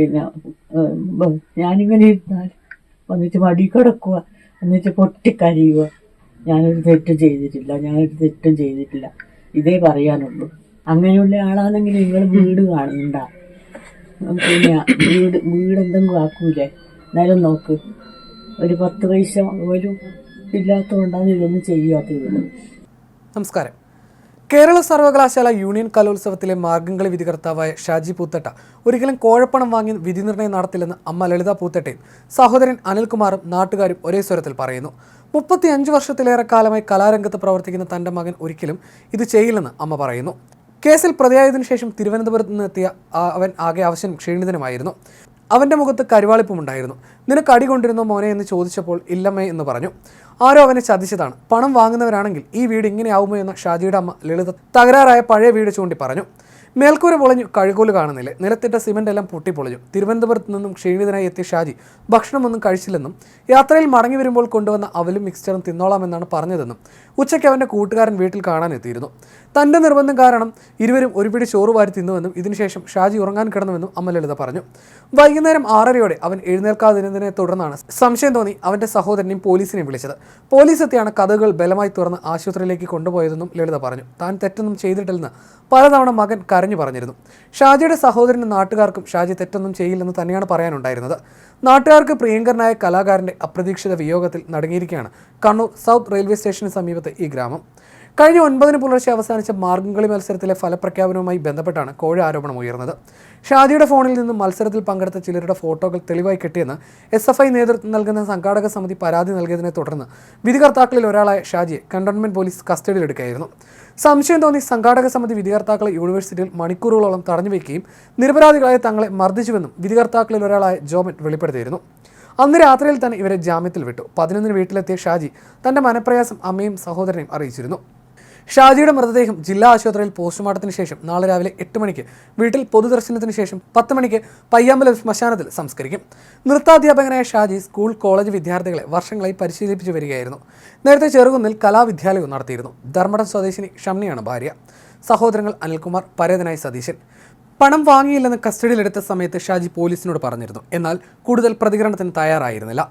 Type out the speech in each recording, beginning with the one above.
പിന്നെ ഞാനിങ്ങനെ ഇരുന്നാൽ വന്നിട്ട് മടി കിടക്കുക എന്നിട്ട് പൊട്ടിക്കരയുക ഞാനൊരു തെറ്റും ചെയ്തിട്ടില്ല. ഞാനൊരു തെറ്റും ചെയ്തിട്ടില്ല. ഇതേ പറയാനുള്ളൂ. അങ്ങനെയുള്ള ആളാണെങ്കിൽ നിങ്ങൾ വീട് കാണുന്നുണ്ട പിന്നെ വീട് വീടെന്തെങ്കിലും ആക്കൂലേ? എന്നാലും നോക്ക്. ഒരു പത്ത് പൈസ പോലും ഇല്ലാത്തതുകൊണ്ടാണ് ഇതൊന്നും ചെയ്യാത്തത്. നമസ്കാരം. കേരള സർവകലാശാല യൂണിയൻ കലോത്സവത്തിലെ മാർഗംകളി വിധികർത്താവായ ഷാജി പൂത്തട്ട ഒരിക്കലും കോഴപ്പണം വാങ്ങി വിധി നിർണയം നടത്തില്ലെന്ന് അമ്മ ലളിത പൂത്തട്ടയും സഹോദരൻ അനിൽകുമാറും നാട്ടുകാരും ഒരേ സ്വരത്തിൽ പറയുന്നു. മുപ്പത്തി അഞ്ച് വർഷത്തിലേറെ കാലമായി കലാരംഗത്ത് പ്രവർത്തിക്കുന്ന തന്റെ മകൻ ഒരിക്കലും ഇത് ചെയ്യില്ലെന്ന് അമ്മ പറയുന്നു. കേസിൽ പ്രതിയായതിനു ശേഷം തിരുവനന്തപുരത്ത് നിന്നെത്തിയ അവൻ ആകെ അവശൻ ക്ഷീണിതനുമായിരുന്നു. അവന്റെ മുഖത്ത് കരുവാളിപ്പുമുണ്ടായിരുന്നു നിനക്ക് അടി കൊണ്ടിരുന്നോ മോനെ? എന്ന് ചോദിച്ചപ്പോൾ ഇല്ലമ്മേ എന്ന് പറഞ്ഞു. ആരോ അവനെ ചതിച്ചതാണ്. പണം വാങ്ങുന്നവരാണെങ്കിൽ ഈ വീട് ഇങ്ങനെയാവുമോ എന്ന് ഷാജിയുടെ അമ്മ ലളിത തകരാറായ പഴയ വീട് ചൂണ്ടി പറഞ്ഞു മേൽക്കൂര പൊളിഞ്ഞു കഴുകോൽ കാണുന്നില്ല. നിലത്തിട്ട സിമന്റ് എല്ലാം പൊട്ടിപ്പൊളിഞ്ഞു തിരുവനന്തപുരത്ത് നിന്നും ക്ഷീണിതനായി എത്തിയ ഷാജി ഭക്ഷണമൊന്നും കഴിച്ചില്ലെന്നും യാത്രയിൽ മടങ്ങി വരുമ്പോൾ കൊണ്ടുവന്ന അവലും മിക്സ്ചറും തിന്നോളാമെന്നാണ് പറഞ്ഞതെന്നും ഉച്ചയ്ക്ക് അവന്റെ കൂട്ടുകാരൻ വീട്ടിൽ കാണാനെത്തിയിരുന്നു. തന്റെ നിർബന്ധം കാരണം ഇരുവരും ഒരു പിടി ചോറ് വാരി തിന്നുവെന്നും ഇതിനുശേഷം ഷാജി ഉറങ്ങാൻ കിടന്നുവെന്നും അമ്മ ലളിത പറഞ്ഞു. വൈകുന്നേരം ആറരയോടെ അവൻ എഴുന്നേൽക്കാതിരുന്നതിനെ തുടർന്നാണ് സംശയം തോന്നി അവന്റെ സഹോദരനെയും പോലീസിനെ വിളിച്ചത്. പോലീസ് എത്തിയാണ് കഥകൾ ബലമായി തുറന്ന് ആശുപത്രിയിലേക്ക് കൊണ്ടുപോയതെന്നും ലളിത പറഞ്ഞു. താൻ തെറ്റൊന്നും ചെയ്തിട്ടില്ലെന്ന് പലതവണ മകൻ കരഞ്ഞു പറഞ്ഞിരുന്നു. ഷാജിയുടെ സഹോദരനും നാട്ടുകാർക്കും ഷാജി തെറ്റൊന്നും ചെയ്യില്ലെന്ന് തന്നെയാണ് പറയാനുണ്ടായിരുന്നത്. നാട്ടുകാർക്ക് പ്രിയങ്കരനായ കലാകാരന്റെ അപ്രതീക്ഷിത വിയോഗത്തിൽ നടങ്ങിയിരിക്കുകയാണ് കണ്ണൂർ സൗത്ത് റെയിൽവേ സ്റ്റേഷന് സമീപത്തെ ഈ ഗ്രാമം. കഴിഞ്ഞ ഒൻപതിന് പുലർച്ചെ അവസാനിച്ച മാർഗംകളി മത്സരത്തിലെ ഫലപ്രഖ്യാപനവുമായി ബന്ധപ്പെട്ടാണ് കോഴ ആരോപണം ഉയർന്നത്. ഷാദിയുടെ ഫോണിൽ നിന്നും മത്സരത്തിൽ പങ്കെടുത്ത ചിലരുടെ ഫോട്ടോകൾ തെളിവായി കിട്ടിയെന്ന് എസ് എഫ് ഐ നേതൃത്വം നൽകുന്ന സംഘാടക സമിതി പരാതി നൽകിയതിനെ തുടർന്ന് വിധികർത്താക്കളിൽ ഒരാളായ ഷാജിയെ കണ്ടോൺമെന്റ് പോലീസ് കസ്റ്റഡിയിലെടുക്കുകയായിരുന്നു. സംശയം തോന്നി സംഘാടക സമിതി വിധികർത്താക്കളെ യൂണിവേഴ്സിറ്റിയിൽ മണിക്കൂറുകളോളം തടഞ്ഞു വയ്ക്കുകയും നിരപരാധികളായ തങ്ങളെ മർദ്ദിച്ചുവെന്നും വിധികർത്താക്കളിൽ ഒരാളായ ജോമൻ വെളിപ്പെടുത്തിയിരുന്നു. അന്ന് രാത്രിയിൽ തന്നെ ഇവരെ ജാമ്യത്തിൽ വിട്ടു. പതിനൊന്നിന് വീട്ടിലെത്തിയ ഷാജി തന്റെ മനപ്രയാസം അമ്മയും സഹോദരനെയും അറിയിച്ചിരുന്നു. ഷാജിയുടെ മൃതദേഹം ജില്ലാ ആശുപത്രിയിൽ പോസ്റ്റ്മോർട്ടത്തിന് ശേഷം നാളെ രാവിലെ എട്ട് മണിക്ക് വീട്ടിൽ പൊതുദർശനത്തിന് ശേഷം പത്ത് മണിക്ക് പയ്യാമ്പലം ശ്മശാനത്തിൽ സംസ്കരിക്കും. നൃത്താധ്യാപകനായ ഷാജി സ്കൂൾ കോളേജ് വിദ്യാർത്ഥികളെ വർഷങ്ങളായി പരിശീലിപ്പിച്ചു വരികയായിരുന്നു. നേരത്തെ ചെറുകുന്നിൽ കലാവിദ്യാലയവും നടത്തിയിരുന്നു. ധർമ്മടം സ്വദേശിനി ഷംനിയാണ് ഭാര്യ. സഹോദരങ്ങൾ അനിൽകുമാർ പരേതനായ സതീശൻ. പണം വാങ്ങിയില്ലെന്ന് കസ്റ്റഡിയിലെടുത്ത സമയത്ത് ഷാജി പോലീസിനോട് പറഞ്ഞിരുന്നു. എന്നാൽ കൂടുതൽ പ്രതികരണത്തിന് തയ്യാറായിരുന്നില്ല.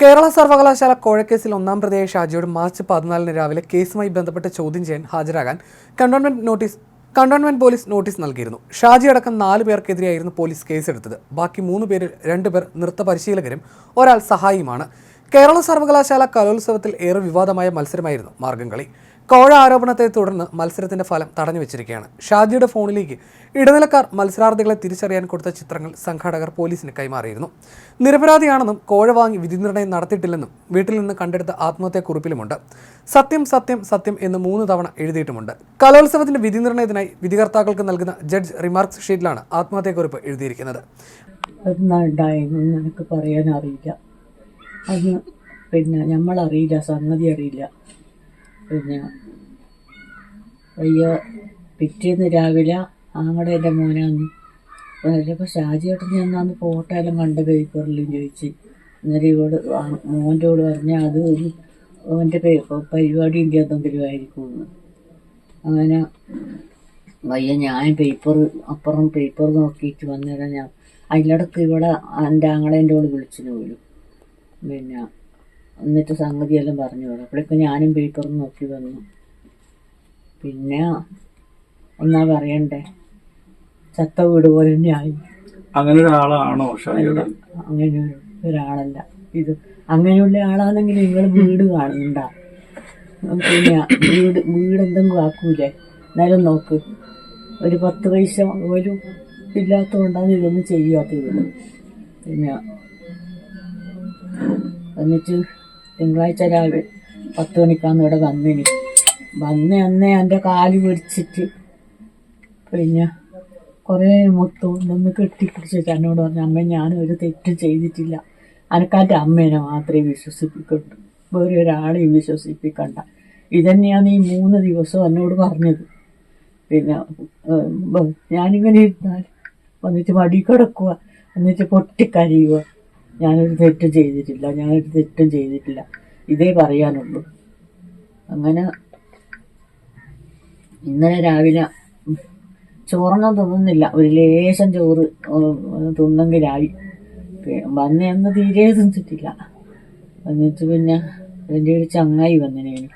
കേരള സർവകലാശാല കോഴക്കേസിൽ ഒന്നാം പ്രതിയായ ഷാജിയോട് മാർച്ച് പതിനാലിന് രാവിലെ കേസുമായി ബന്ധപ്പെട്ട് ചോദ്യം ചെയ്യാൻ ഹാജരാകാൻ cantonment notice cantonment police notice നൽകിയിരുന്നു. ഷാജി അടക്കം നാല് പേർക്കെതിരെയായിരുന്നു പോലീസ് കേസെടുത്തത്. ബാക്കി മൂന്ന് പേരിൽ രണ്ടുപേർ നൃത്ത പരിശീലകരും ഒരാൾ സഹായിയുമാണ്. കേരള സർവകലാശാല കലോത്സവത്തിൽ ഏറെ വിവാദമായ മത്സരമായിരുന്നു മാർഗംകളി കോഴ ആരോപണത്തെ തുടർന്ന് മത്സരത്തിന്റെ ഫലം തടഞ്ഞു വെച്ചിരിക്കുകയാണ്. ഷാജിയുടെ ഫോണിലേക്ക് ഇടനിലക്കാർ മത്സരാർത്ഥികളെ തിരിച്ചറിയാൻ കൊടുത്ത ചിത്രങ്ങൾ സംഘാടകർ പോലീസിന് കൈമാറിയിരുന്നു. നിരപരാധിയാണെന്നും കോഴ വാങ്ങി വിധി നിർണയം നടത്തിയിട്ടില്ലെന്നും വീട്ടിൽ നിന്ന് കണ്ടെടുത്ത ആത്മഹത്യാക്കുറിപ്പിലുമുണ്ട് സത്യം സത്യം സത്യം എന്ന് മൂന്ന് തവണ എഴുതിയിട്ടുമുണ്ട്. കലോത്സവത്തിന്റെ വിധി നിർണയത്തിനായി വിധികർത്താക്കൾക്ക് നൽകുന്ന ജഡ്ജ് റിമാർക്സ് ഷീറ്റിലാണ് ആത്മഹത്യാക്കുറിപ്പ് എഴുതിയിരിക്കുന്നത്. പറയാൻ അറിയില്ല പിന്നെ നമ്മളറിയില്ല സംഗതി അറിയില്ല പിന്നെ അയ്യോ പിറ്റേന്ന് രാവിലെ ആങ്ങളുടെ എന്റെ മോനാന്ന് ചിലപ്പോൾ ഷാജിയോട്ട് ഞാൻ അന്ന് ഫോട്ടോയെല്ലാം കണ്ട പേപ്പറിലും ചോദിച്ച്. അന്നേരം ഇവിടെ മോന്റെ കൂടെ പറഞ്ഞാൽ അത് ഒരു അവന്റെ പരിപാടി എന്തെങ്കിലും ആയിരിക്കുമെന്ന് അങ്ങനെ വയ്യ ഞാൻ പേപ്പർ അപ്പുറം പേപ്പർ നോക്കിയിട്ട് വന്നിടാൻ ഞാൻ. അതിലടക്ക് ഇവിടെ എന്റെ ആങ്ങളേന്റെ കൂടെ വിളിച്ചിന് പോലും. പിന്നെ എന്നിട്ട് സംഗതിയെല്ലാം പറഞ്ഞു വിടും. അപ്പോഴേക്കും ഞാനും പേപ്പറും നോക്കി വന്നു. പിന്നെ ഒന്നാ പറയണ്ടേ? ചത്ത വീട് പോലെ തന്നെയായി അങ്ങനെ ഒരാളാണോ അങ്ങനെ ഒരാളല്ല. ഇത് അങ്ങനെയുള്ള ആളാണെങ്കിൽ നിങ്ങൾ വീട് കാണുന്നുണ്ട പിന്നെ വീട് വീട് എന്തെങ്കിലും ആക്കൂലേ എന്നാലും നോക്ക്. ഒരു പത്ത് പൈസ ഒരു ഇല്ലാത്തതുകൊണ്ടാണ് ഇതൊന്നും ചെയ്യാത്തത്. പിന്നെ എന്നിട്ട് തിങ്കളാഴ്ച രാവിലെ പത്ത് മണിക്കാന്ന് ഇവിടെ വന്നിന്. വന്ന് അന്നേ എന്റെ കാൽ പിടിച്ചിട്ട് പിന്നെ കുറേ മൊത്തം ഒന്ന് കെട്ടിപ്പിടിച്ചിട്ട് എന്നോട് പറഞ്ഞു അമ്മ ഞാൻ ഒരു തെറ്റും ചെയ്തിട്ടില്ല. അനക്കാറ്റ അമ്മേനെ മാത്രമേ വിശ്വസിപ്പിക്കട്ടു വേറെ ഒരാളെയും വിശ്വസിപ്പിക്കണ്ട. ഇതന്നെയാണ് ഈ മൂന്ന് ദിവസം എന്നോട് പറഞ്ഞത്. പിന്നെ ഞാനിങ്ങനെ ഇരുന്നാൽ വന്നിട്ട് മടി കിടക്കുക എന്നിട്ട് പൊട്ടിക്കരയുക ഞാനൊരു തെറ്റും ചെയ്തിട്ടില്ല ഞാനൊരു തെറ്റും ചെയ്തിട്ടില്ല. ഇതേ പറയാനുള്ളൂ. അങ്ങനെ ഇന്നലെ രാവിലെ ചോറൊന്നും തിന്നുന്നില്ല. ഒരു ലേശം ചോറ് തിന്നെങ്കിലായി. വന്നെന്ന് തീരെ തിന്നിട്ടില്ല. എന്നിട്ട് പിന്നെ എന്റെ ഒരു ചങ്ങായി വന്നിനേനു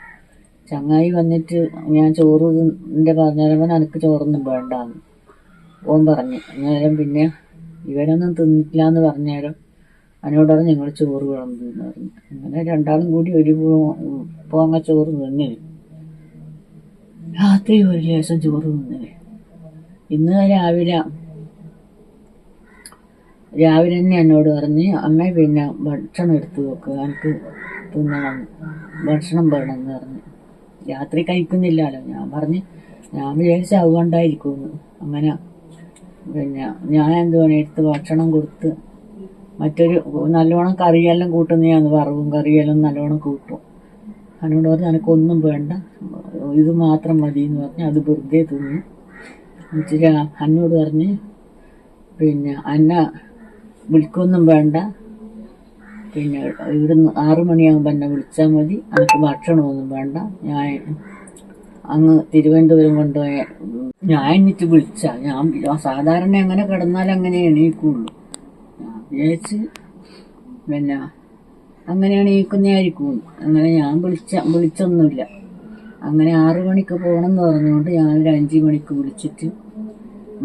ചങ്ങായി വന്നിട്ട് ഞാൻ ചോറ് എന്റെ പറഞ്ഞവൻ എനിക്ക് ചോറൊന്നും വേണ്ടാന്ന്. ഓൻ പറഞ്ഞു. അന്നേരം പിന്നെ ഇവനൊന്നും തിന്നിട്ടില്ല എന്ന് പറഞ്ഞേരം അതിനോട് പറഞ്ഞു ഞങ്ങൾ ചോറ് വിളമ്പ് അങ്ങനെ രണ്ടാളും കൂടി ഒരു പോങ്ങ ചോറ് തിന്നിന് രാത്രി ഒരു ലേശം ചോറ് തിന്നിന് ഇന്ന് രാവിലെ രാവിലെ തന്നെ എന്നോട് പറഞ്ഞ് അമ്മ പിന്നെ ഭക്ഷണം എടുത്തു വെക്കുക എനിക്ക് തിന്നണം. ഭക്ഷണം വേണം എന്ന് പറഞ്ഞു. രാത്രി കഴിക്കുന്നില്ലല്ലോ. ഞാൻ പറഞ്ഞ് ഞാൻ വിചാരിച്ച അതുകൊണ്ടായിരിക്കുമെന്ന് അങ്ങനെ പിന്നെ ഞാൻ എന്തുവാണ് എടുത്ത് ഭക്ഷണം കൊടുത്ത് മറ്റൊരു നല്ലോണം കറിയെല്ലാം കൂട്ടുന്നതാണ് വറവും കറിയെല്ലാം നല്ലോണം കൂട്ടും. അതിനോട് പറഞ്ഞ് എനിക്കൊന്നും വേണ്ട. ഇത് മാത്രം മതി എന്ന് പറഞ്ഞ് അത് വെറുതെ തിന്നു. എന്നിട്ട് അന്നോട് പറഞ്ഞ് പിന്നെ അന്ന വിളിക്കൊന്നും വേണ്ട. പിന്നെ ഇവിടുന്ന് ആറു മണിയാകുമ്പോൾ എന്നെ വിളിച്ചാൽ മതി. എനിക്ക് ഭക്ഷണമൊന്നും വേണ്ട. ഞാൻ അങ്ങ് തിരുവനന്തപുരം കൊണ്ടുപോയ ഞാൻ എന്നിട്ട് വിളിച്ച. ഞാൻ സാധാരണ അങ്ങനെ കിടന്നാൽ അങ്ങനെ എണീക്കുള്ളൂ. വിചാരിച്ച് പിന്നെ ഈ കുഞ്ഞായിരിക്കും അങ്ങനെ ഞാൻ വിളിച്ച വിളിച്ചൊന്നുമില്ല. അങ്ങനെ ആറു മണിക്ക് പോകണം എന്ന് പറഞ്ഞുകൊണ്ട് ഞാൻ ഒരു അഞ്ച് മണിക്ക് വിളിച്ചിട്ട്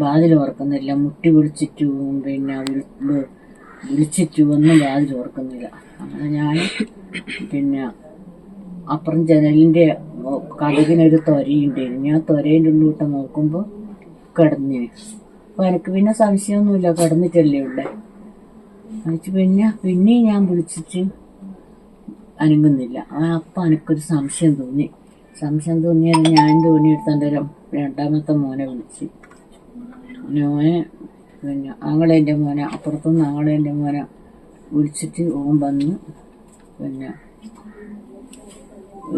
വാതിൽ ഓർക്കുന്നില്ല മുട്ടി വിളിച്ചിട്ടു പിന്നെ വിളിച്ചിട്ടു ഒന്നും വാതിൽ ഓർക്കുന്നില്ല അങ്ങനെ ഞാൻ പിന്നെ അപ്പുറം ജനലിന്റെ കഥകിനൊരു തൊരയുണ്ടായിരുന്നു. ഞാൻ തൊരേന്റെ ഉള്ളിട്ട് നോക്കുമ്പോൾ കിടന്നിന്. അപ്പോൾ എനിക്ക് പിന്നെ സംശയമൊന്നുമില്ല. കിടന്നിട്ടല്ലേ ഉള്ളേ. എന്നിട്ട് പിന്നെ പിന്നെയും ഞാൻ വിളിച്ചിട്ട് അനങ്ങുന്നില്ല. ആ അപ്പം എനിക്കൊരു സംശയം തോന്നി. സംശയം തോന്നിയത് ഞാൻ തോന്നി എടുത്തേ രണ്ടാമത്തെ മോനെ വിളിച്ച്. മോനെ പിന്നെ ആങ്ങളേന്റെ മോനെ അപ്പുറത്തുനിന്ന് ആങ്ങളേന്റെ മോനെ വിളിച്ചിട്ട് ഓൻ വന്ന് പിന്നെ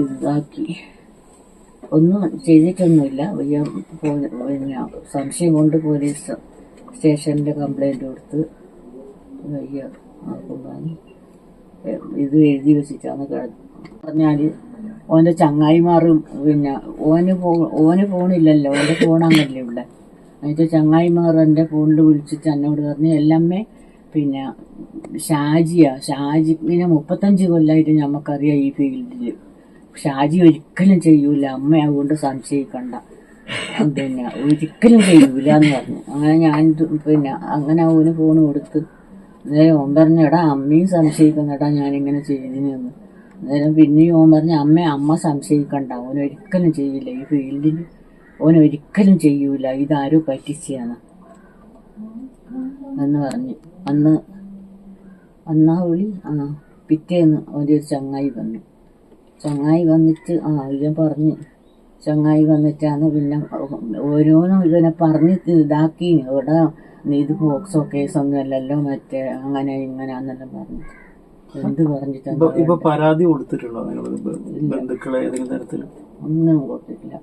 ഇതാക്കി. ഒന്നും ചെയ്തിട്ടൊന്നുമില്ല. വയ്യ പിന്നെ സംശയം കൊണ്ട് പോലീസ് സ്റ്റേഷനിൽ കംപ്ലൈന്റ് കൊടുത്ത് വയ്യ കൊണ്ടുവന്ന് ഇത് എഴുതി വെച്ചിട്ടാണ് പറഞ്ഞാൽ ഓന്റെ ചങ്ങായിമാറും പിന്നെ ഓന് ഫോ ഓന് ഫോണില്ലല്ലോ ഓന്റെ ഫോണാണല്ലോ ഇവിടെ. എന്നിട്ട് ചങ്ങായിമാർ എന്റെ ഫോണിൽ വിളിച്ചിട്ട് എന്നോട് പറഞ്ഞു എല്ലമ്മേ പിന്നെ ഷാജിയാ ഷാജി പിന്നെ മുപ്പത്തഞ്ച് കൊല്ലമായിട്ട് നമുക്കറിയാം ഈ ഫീൽഡിൽ ഷാജി ഒരിക്കലും ചെയ്യൂല അമ്മ അതുകൊണ്ട് സംശയിക്കണ്ട. പിന്നെ ഒരിക്കലും ചെയ്യൂല എന്ന് പറഞ്ഞു. അങ്ങനെ ഞാൻ പിന്നെ അങ്ങനെ അവന് ഫോൺ കൊടുത്ത് അന്നേരം ഓൻ പറഞ്ഞു എടാ അമ്മയും സംശയിക്കുന്നടാ ഞാനിങ്ങനെ ചെയ്തിനെന്ന് അന്നേരം പിന്നെയും ഓൻ പറഞ്ഞു അമ്മ അമ്മ സംശയിക്കണ്ട ഓൻ ഒരിക്കലും ചെയ്യില്ല ഈ ഫീൽഡിൽ ഓൻ ഒരിക്കലും ചെയ്യൂല ഇതാരോ പറ്റിച്ചാണ് എന്ന് പറഞ്ഞു. അന്ന് അന്നാ വിളി ആ പിറ്റേന്ന് ഒരു ചങ്ങായി വന്നു. ചങ്ങായി വന്നിട്ട് ആ ഇവൻ പറഞ്ഞു ചങ്ങായി വന്നിട്ടാണ് പിന്നെ ഓരോന്നും ഇവനെ പറഞ്ഞ് ഇതാക്കി ഇവിടെ ഇത് ബോക്സോ കേസൊന്നും അല്ലല്ലോ മറ്റേ അങ്ങനെ ഇങ്ങനെ എന്നെല്ലാം പറഞ്ഞു എന്ത് ഇപ്പൊ പരാതി കൊടുത്തിട്ടുണ്ടോ ബന്ധുക്കളെ ഏതെങ്കിലും തരത്തിൽ ഒന്നും കൊടുത്തിട്ടില്ല.